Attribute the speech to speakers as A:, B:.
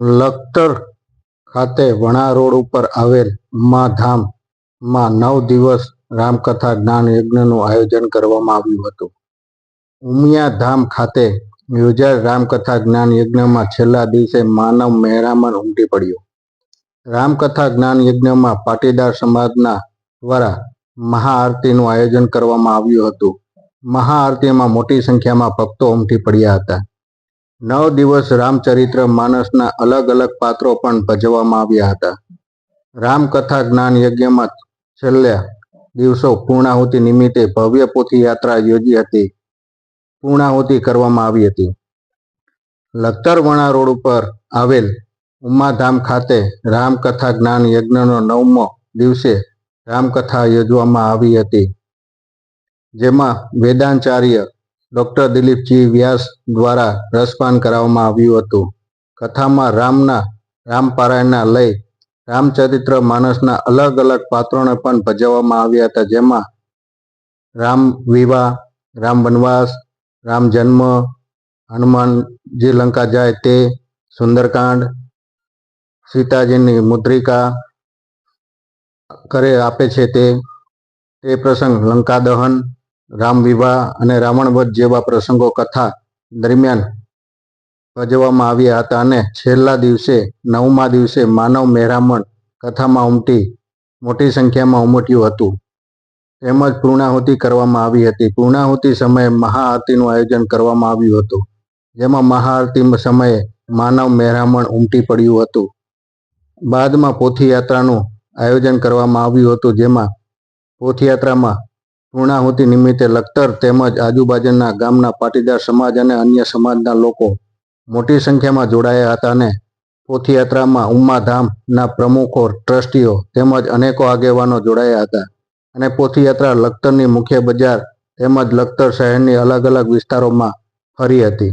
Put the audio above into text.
A: લખતર ખાતે વણા રોડ ઉપર આવેલ ઉમાધામમાં નવ દિવસ રામકથા જ્ઞાન યજ્ઞનું આયોજન કરવામાં આવ્યું હતું. ઉમિયા ધામ ખાતે યોજાયેલ રામકથા જ્ઞાન યજ્ઞમાં છેલ્લા દિવસે માનવ મહેરામણ ઉમટી પડ્યું. રામકથા જ્ઞાન યજ્ઞમાં પાટીદાર સમાજના દ્વારા મહાઆરતીનું આયોજન કરવામાં આવ્યું હતું. મહાઆરતીમાં મોટી સંખ્યામાં ભક્તો ઉમટી પડ્યા હતા. નવ દિવસ રામચરિત્ર માનસના અલગ અલગ પાત્રો પણ ભજવવામાં આવ્યા હતા. રામકથા જ્ઞાન યજ્ઞમાં છેલ્લા દિવસો પૂર્ણાહુતિ નિમિત્તે ભવ્ય પોથી યાત્રા યોજી હતી. પૂર્ણાહુતિ કરવામાં આવી હતી. લખતરવણા રોડ ઉપર આવેલ ઉમાધામ ખાતે રામકથા જ્ઞાન યજ્ઞનો નવમો દિવસે રામકથા યોજવામાં આવી હતી. જેમાં વેદાંચાર્ય ડોક્ટર દિલીપજી વ્યાસ દ્વારા રસપાન કરાવવામાં આવ્યું હતું. કથામાં રામના, રામપારાયણના લઈ રામચરિત્ર માનસના અલગ અલગ પાત્રોને પણ ભજવવામાં આવ્યા હતા, જેમાં રામ વિવાહ, રામ વનવાસ, રામ જન્મ હનુમાનજી લંકા જાય તે, સુંદરકાંડ, સીતાજીની મુદ્રિકા કરે આપે છે તે તે પ્રસંગ લંકા દહન રામ વિવાહ અને રાવણ વધ જેવા પ્રસંગો કથા દરમિયાન ભજવવામાં આવ્યા હતા અને છેલ્લા દિવસે, નવમા દિવસે માનવ મહેરામણ કથામાં ઉમટી, મોટી સંખ્યામાં ઉમટ્યું હતું. તેમજ પૂર્ણાહુતિ કરવામાં આવી હતી. પૂર્ણાહુતિ સમયે મહાઆરતીનું આયોજન કરવામાં આવ્યું હતું. જેમાં મહાઆરતી સમયે માનવ મહેરામણ ઉમટી પડ્યું હતું. બાદમાં પોથીયાત્રાનું આયોજન કરવામાં આવ્યું હતું. જેમાં પોથીયાત્રામાં પૂર્ણાહુતિ નિમિત્તે લખતર તેમજ આજુબાજુના ગામના પાટીદાર સમાજ અને અન્ય સમાજના લોકો મોટી સંખ્યામાં જોડાયા હતા અને પોથીયાત્રામાં ઉમ્માધામના પ્રમુખો, ટ્રસ્ટીઓ તેમજ અનેકો આગેવાનો જોડાયા હતા અને પોથીયાત્રા લખતરની મુખ્ય બજાર તેમજ લખતર શહેરની અલગ અલગ વિસ્તારોમાં ફરી હતી.